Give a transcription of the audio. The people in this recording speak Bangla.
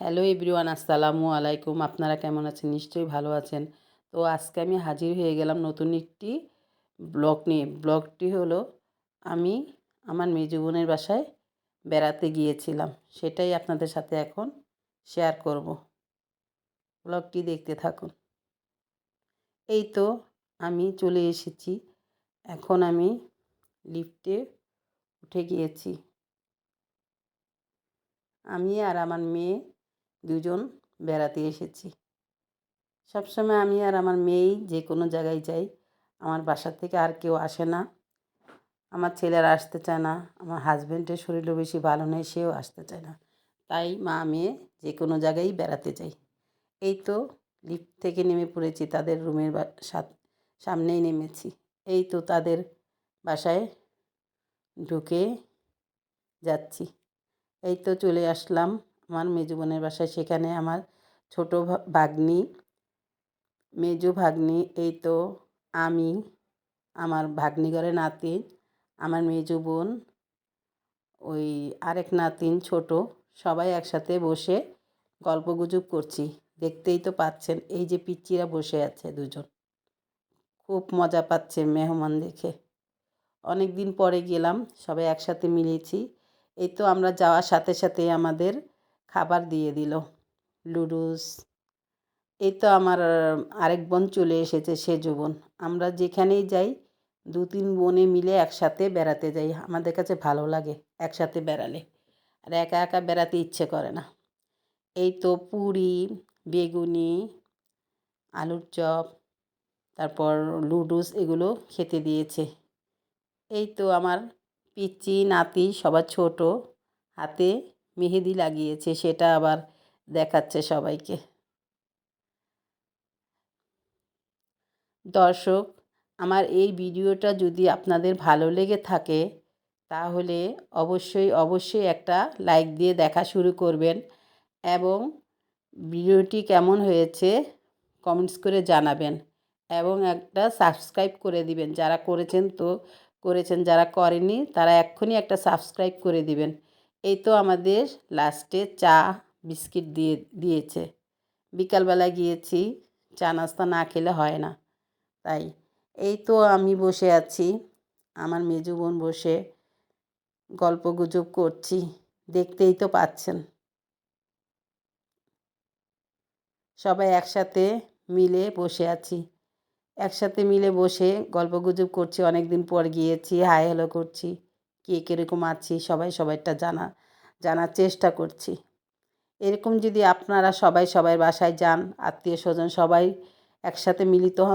হ্যালো এভরিওয়ান, আসসালামু আলাইকুম। আপনারা কেমন আছেন? নিশ্চয়ই ভালো আছেন। তো আজকে আমি হাজির হয়ে গেলাম নতুন একটি ব্লগ নিয়ে। ব্লগটি হলো, আমি আমার মেজো বোনের বাসায় বেড়াতে গিয়েছিলাম। সেটাই আপনাদের সাথে এখন শেয়ার করব। ব্লগটি দেখতে থাকুন। এই তো আমি চলে এসেছি। এখন আমি লিফটে উঠে গিয়েছি। আমি আর আমার মেয়ে দুজন বেড়াতে এসেছি। সবসময় আমি আর আমার মেয়েই যে কোনো জায়গায় যাই। আমার বাসা থেকে আর কেউ আসে না। আমার ছেলেরা আসতে চায় না। আমার হাজব্যান্ডের শরীরও বেশি ভালো নেই, সেও আসতে চায় না। তাই মা মেয়ে যে কোনো জায়গায় বেড়াতে যাই। এই তো লিফট থেকে নেমে পড়েছি। তাদের রুমের সামনেই নেমেছি। এই তো তাদের বাসায় ঢুকে যাচ্ছি। এই তো চলে আসলাম। আমার মেজু বোনের বাসায়, সেখানে আমার ছোটো ভাগ্নি, মেজু ভাগ্নি, এই তো আমি, আমার ভাগ্নি ঘরে নাতিন আমার মেজু বোন, ওই আরেক নাতিন ছোট, সবাই একসাথে বসে গল্প গুজব করছি। দেখতেই তো পাচ্ছেন, এই যে পিচ্চিরা বসে আছে দুজন। খুব মজা পাচ্ছে মেহমান দেখে। অনেক দিন পরে গেলাম, সবাই একসাথে মিলেছি। এই তো আমরা যাওয়ার সাথে সাথে আমাদের খাবার দিয়ে দিল। লুডুস এই তো আমার আরেক বোন চলে এসেছে, সেজো বোন। আমরা যেখানেই যাই দু তিন বোনে মিলে একসাথে বেড়াতে যাই। আমাদের কাছে ভালো লাগে একসাথে বেড়ালে। আর একা একা বেড়াতে ইচ্ছে করে না। এই তো পুরি, বেগুনি, আলুর চপ, তারপর লুডুস এগুলো খেতে দিয়েছে। এই তো আমার পিচি নাতি সবার ছোট হাতে মেহেদি লাগিয়েছে, সেটা আবার দেখাচ্ছে সবাইকে। দর্শক, আমার এই ভিডিওটা যদি আপনাদের ভালো লেগে থাকে, তাহলে অবশ্যই অবশ্যই একটা লাইক দিয়ে দেখা শুরু করবেন এবং ভিডিওটি কেমন হয়েছে কমেন্টস করে জানাবেন এবং একটা সাবস্ক্রাইব করে দিবেন। যারা করেছেন তো করেছেন, যারা করেনি তারা এক্ষুনি একটা সাবস্ক্রাইব করে দিবেন। এই তো আমাদের লাস্টে চা, বিস্কিট দিয়ে, দিয়েছে। বিকালবেলা গিয়েছি, চা নাস্তা না খেলে হয় না। তাই, এই তো আমি বসে আছি, আমার মেজো বোন বসে গল্প গুজব করছি, দেখতেই তো পাচ্ছেন। সবাই একসাথে মিলে বসে আছি। একসাথে মিলে বসে গল্প গুজব করছি অনেক দিন পর গিয়েছি, হাই হ্যালো করছি। কে কীরকম আছি, সবাই সবাইটা জানা, জানার চেষ্টা করছি। এরকম যদি আপনারা সবাই সবাই বাসায় যান, আত্মীয় স্বজন সবাই একসাথে মিলিত হন